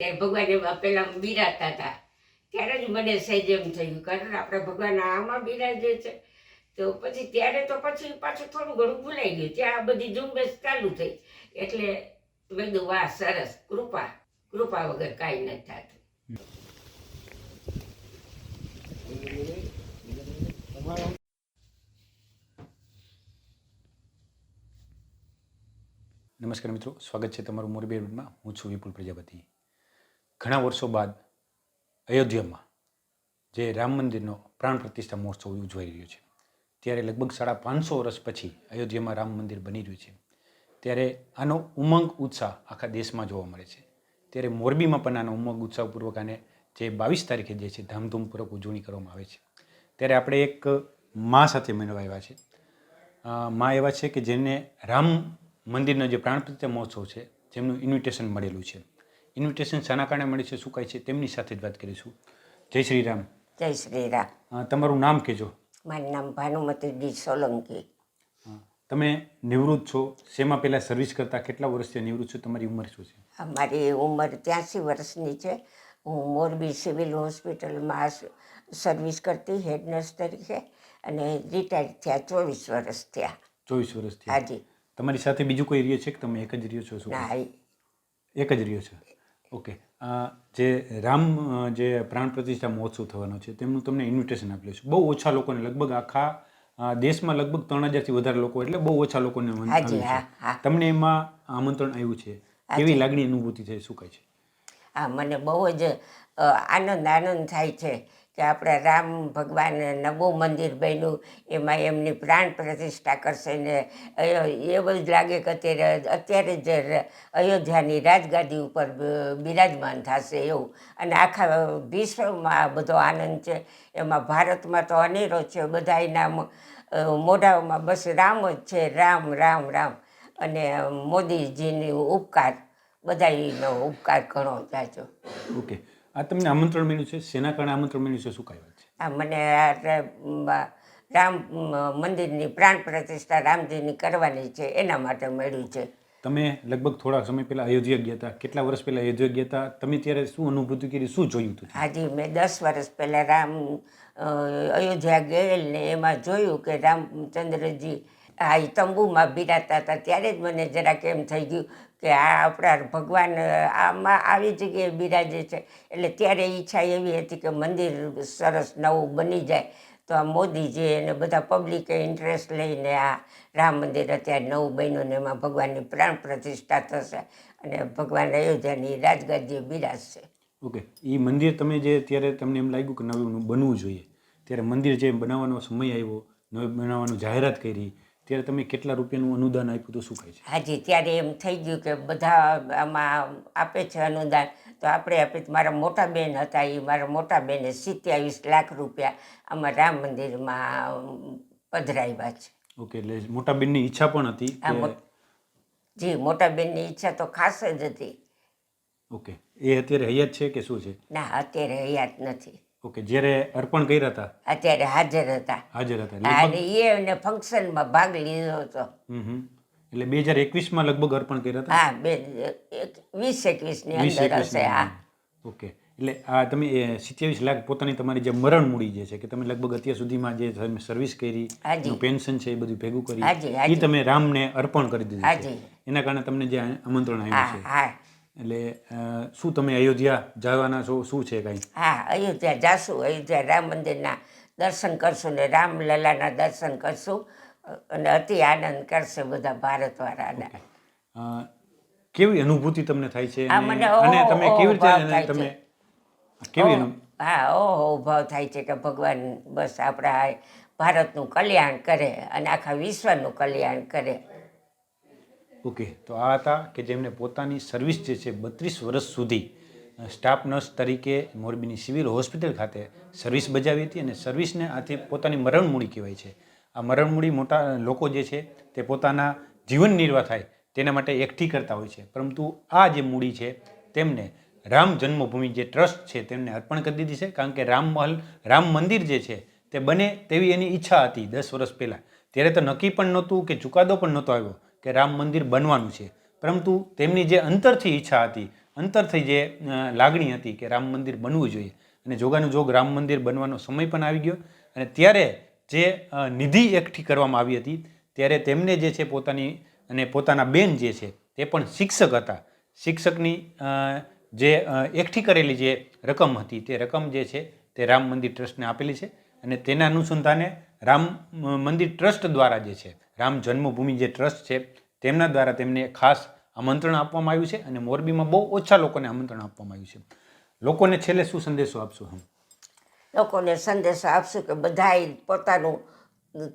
ત્યારે ભગવાન એમાં પેલા બિરાતા હતા. ત્યારે જ મને સહેજ એમ થયું કારણ આપણે ભગવાન આમાં બિરાજે છે. તો પછી ત્યારે તો પછી પાછું થોડું ઘણું ભૂલાઈ ગયું. ત્યાં આ બધી ઝુંબેશ ચાલુ થઈ. એટલે મેં કીધું, વાહ, સરસ. કૃપા. કૃપા વગર કાંઈ નથી થતું. નમસ્કાર મિત્રો. સ્વાગત છે તમારું મોરબી રોડમાં હું છું વિપુલ પ્રજાપતિ. ઘણા વર્ષો બાદ અયોધ્યામાં જે રામ મંદિરનો પ્રાણ પ્રતિષ્ઠા મહોત્સવ ઉજવાઈ રહ્યો છે. ત્યારે લગભગ સાડા પાંચસો વર્ષ પછી અયોધ્યામાં રામ મંદિર બની રહ્યું છે. ત્યારે આનો ઉમંગ, ઉત્સાહ આખા દેશમાં જોવા મળે છે. ત્યારે મોરબીમાં પણ આનો ઉમંગ, ઉત્સાહપૂર્વક આને જે બાવીસ તારીખે જે છે ધામધૂમપૂર્વક ઉજવણી કરવામાં આવે છે. ત્યારે આપણે એક મા સાથે મેળવા એવા છે. મા એવા છે કે જેને રામ મંદિરનો જે પ્રાણ પ્રતિષ્ઠા મહોત્સવ છે, જેમનું ઇન્વિટેશન મળેલું છે. ઇન્વિટેશન શાના કારણે મળી છે? શું કહે છે? તેમની સાથે જ વાત કરીશું. જય શ્રી રામ. જય શ્રી રામ. તમારું નામ કહેજો. મારું નામ ભાનુમતી ડી સોલંકી. તમે નિવૃત્ત છો. શેમાં પહેલાં સર્વિસ કરતા? કેટલા વર્ષથી નિવૃત્ત છો? તમારી ઉંમર શું છે? મારી ઉંમર ત્યાંસી વર્ષની છે. હું મોરબી સિવિલ હોસ્પિટલમાં સર્વિસ કરતી હેડ નર્સ તરીકે અને રિટાયર થયા ચોવીસ વર્ષ થયા. ચોવીસ વર્ષથી હાજી. તમારી સાથે બીજું કોઈ રહ્યો છે કે તમે એક જ રહ્યો છો? શું ના એક જ રહ્યો છે. ઓકે. જે રામ જે પ્રાણ પ્રતિષ્ઠા મહોત્સવ થવાનો છે તેમનું તમને ઇન્વિટેશન આપેલું છે બહુ ઓછા લોકોને લગભગ આખા દેશમાં લગભગ ત્રણ હજારથી વધારે લોકો એટલે બહુ ઓછા લોકોને આમંત્રણ હા, હા. તમને એમાં આમંત્રણ આવ્યું છે. કેવી લાગણી અનુભૂતિ થઈ શું કહે છે? હા મને બહુ જ આનંદ આનંદ થાય છે. કે આપણા રામ ભગવાન નવું મંદિર બન્યું, એમાં એમની પ્રાણ પ્રતિષ્ઠા કરશે ને એવું જ લાગે કે અત્યારે અત્યારે જ અયોધ્યાની રાજગાદી ઉપર બિરાજમાન થશે એવું. અને આખા વિશ્વમાં બધો આનંદ છે. એમાં ભારતમાં તો અનેરો છે, બધા એના મોઢાઓમાં બસ રામ જ છે, રામ રામ રામ. અને મોદીજીની ઉપકાર બધાનો ઉપકાર ઘણો થાય ઓકે. આ તમને આમંત્રણ મળ્યું છે? શેના કારણે આમંત્રણ મળ્યું છે? શું કહે વાત છે? આ મને આ રામ મંદિરની પ્રાણ પ્રતિષ્ઠા રામજીની કરવાની છે એના માટે મળ્યું છે. તમે લગભગ થોડા સમય પહેલા અયોધ્યા ગયા હતા. કેટલા વર્ષ પહેલા અયોધ્યા ગયા હતા? તમે ત્યારે શું અનુભૂતિ કરી? શું જોયું હતું હાજી મેં દસ વર્ષ પહેલાં રામ અયોધ્યા ગયેલ ને એમાં જોયું કે રામચંદ્રજી આ તંબુમાં બિરાતા હતા. ત્યારે જ મને જરાક એમ થઈ ગયું કે આ આપણા ભગવાન આમાં આવી જગ્યાએ બિરાજે છે. એટલે ત્યારે ઈચ્છા એવી હતી કે મંદિર સરસ નવું બની જાય. તો આ મોદીજી અને બધા પબ્લિકે ઇન્ટરેસ્ટ લઈને આ રામ મંદિર અત્યારે નવું બન્યું ને એમાં ભગવાનની પ્રાણ પ્રતિષ્ઠા થશે અને ભગવાન અયોધ્યાની રાજગાદીએ બિરાજશે. ઓકે એ મંદિર તમે જે ત્યારે તમને એમ લાગ્યું કે નવું બનવું જોઈએ. ત્યારે મંદિર જે બનાવવાનો સમય આવ્યો, નવી બનાવવાનું જાહેરાત કરી ત્યારે તમે કેટલા રૂપિયાનું અનુદાન આપ્યું તો શું કહે છે? હાજી ત્યારે એમ થઈ ગયું કે બધા આમાં આપે છે અનુદાન. તો આપણે આપે મારા મોટા બેન હતા એ મારા મોટા બેને સિત્યાવીસ લાખ રૂપિયા આમાં રામ મંદિરમાં પધરાવ્યા છે. ઓકે એટલે મોટા બેનની ઈચ્છા પણ હતી જી મોટા બેનની ઈચ્છા તો ખાસ જ હતી. ઓકે એ અત્યારે હયાત છે કે શું છે? ના અત્યારે હયાત નથી. ઓકે જ્યારે અર્પણ કર્યા હતા? અત્યારે હાજર હતા. હાજર હતા અને એ એને ફંક્શનમાં ભાગ લીધો હતો. એટલે બે હજાર એકવીસમાં લગભગ અર્પણ કર્યા હતા? હા બે વીસ એકવીસની વીસ અંદર હશે હા. ઓકે એટલે આ તમે સિત્યાવીસ લાખ પોતાની તમારી જે મરણ મૂડી જે છે કે તમે લગભગ અત્યાર સુધીમાં જે તમે સર્વિસ કરી. પેન્શન છે એ બધું ભેગું કરી એ. તમે રામને અર્પણ કરી દીધું એના કારણે તમને જે આમંત્રણ આવ્યું છે. હા. એટલે શું તમે અયોધ્યા જવાના છો? શું છે કાંઈ? હા અયોધ્યા જાશું. અયોધ્યા રામ મંદિરના દર્શન કરશું ને રામલલાના દર્શન કરશું. અને અતિ આનંદ કરશે બધા ભારતવાળાના. કેવી અનુભૂતિ તમને થાય છે? અને તમે કેવી રીતે તમે કેવી હા ઓહો ભાવ થાય છે કે ભગવાન બસ આપણા ભારતનું કલ્યાણ કરે અને આખા વિશ્વનું કલ્યાણ કરે. ઓકે, તો આ હતા કે જેમણે પોતાની સર્વિસ જે છે બત્રીસ વર્ષ સુધી સ્ટાફ નર્સ તરીકે મોરબીની સિવિલ હોસ્પિટલ ખાતે સર્વિસ બજાવી હતી અને સર્વિસને આથી પોતાની મરણમૂડી કહેવાય છે. આ મરણમૂડી મોટા લોકો જે છે તે પોતાના જીવન નિર્વાહ થાય તેના માટે એકઠી કરતા હોય છે. પરંતુ આ જે મૂડી છે તેમને રામ જન્મભૂમિ જે ટ્રસ્ટ છે તેમને અર્પણ કરી દીધી છે. કારણ કે રામ મહલ, રામ મંદિર જે છે તે બને તેવી એની ઈચ્છા હતી દસ વર્ષ પહેલાં. ત્યારે તો નક્કી પણ નહોતું કે ચુકાદો પણ નહોતો આવ્યો. કે રામ મંદિર બનવાનું છે. પરંતુ તેમની જે અંતરથી ઈચ્છા હતી, અંતરથી જે લાગણી હતી કે રામ મંદિર બનવું જોઈએ. અને જોગાનું જોગ રામ મંદિર બનવાનો સમય પણ આવી ગયો અને ત્યારે જે નિધિ એકઠી કરવામાં આવી હતી, ત્યારે તેમને જે છે પોતાની અને પોતાના બેન જે છે તે પણ શિક્ષક હતા. શિક્ષકની જે એકઠી કરેલી જે રકમ હતી તે રકમ જે છે તે રામ મંદિર ટ્રસ્ટને આપેલી છે. અને તેના અનુસંધાને રામ મંદિર ટ્રસ્ટ દ્વારા જે છે રામ જન્મભૂમિ જે ટ્રસ્ટ છે તેમના દ્વારા તેમને ખાસ આમંત્રણ આપવામાં આવ્યું છે અને મોરબીમાં બહુ ઓછા લોકોને આમંત્રણ આપવામાં આવ્યું છે. લોકોને છેલ્લે શું સંદેશો આપશો હું? લોકોને સંદેશો આપશું કે બધાય પોતાનું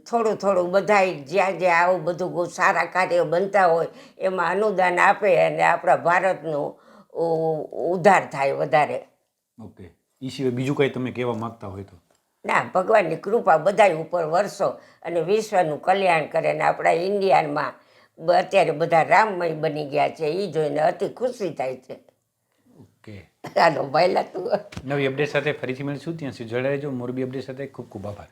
થોડું થોડું બધાય જ્યાં જ્યાં આવું બધું બહુ સારા કાર્યો બનતા હોય એમાં અનુદાન આપે અને આપણા ભારતનું ઉદ્ધાર થાય વધારે. ઓકે. એ સિવાય બીજું કંઈ તમે કહેવા માંગતા હોય તો. ના ભગવાનની કૃપા બધાય ઉપર વરસો અને વિશ્વનું કલ્યાણ કરે અને આપણા ઇન્ડિયામાં અત્યારે બધા રામમય બની ગયા છે એ જોઈને અતિ ખુશી થાય છે. ઓકે. હાલો ભાઈલા તું. નવી અપડેટ સાથે ફરીથી મળીશું. ત્યાં સુધી જોડાઈ રહેજો. મોરબી અપડેટ સાથે ખૂબ ખૂબ આભાર.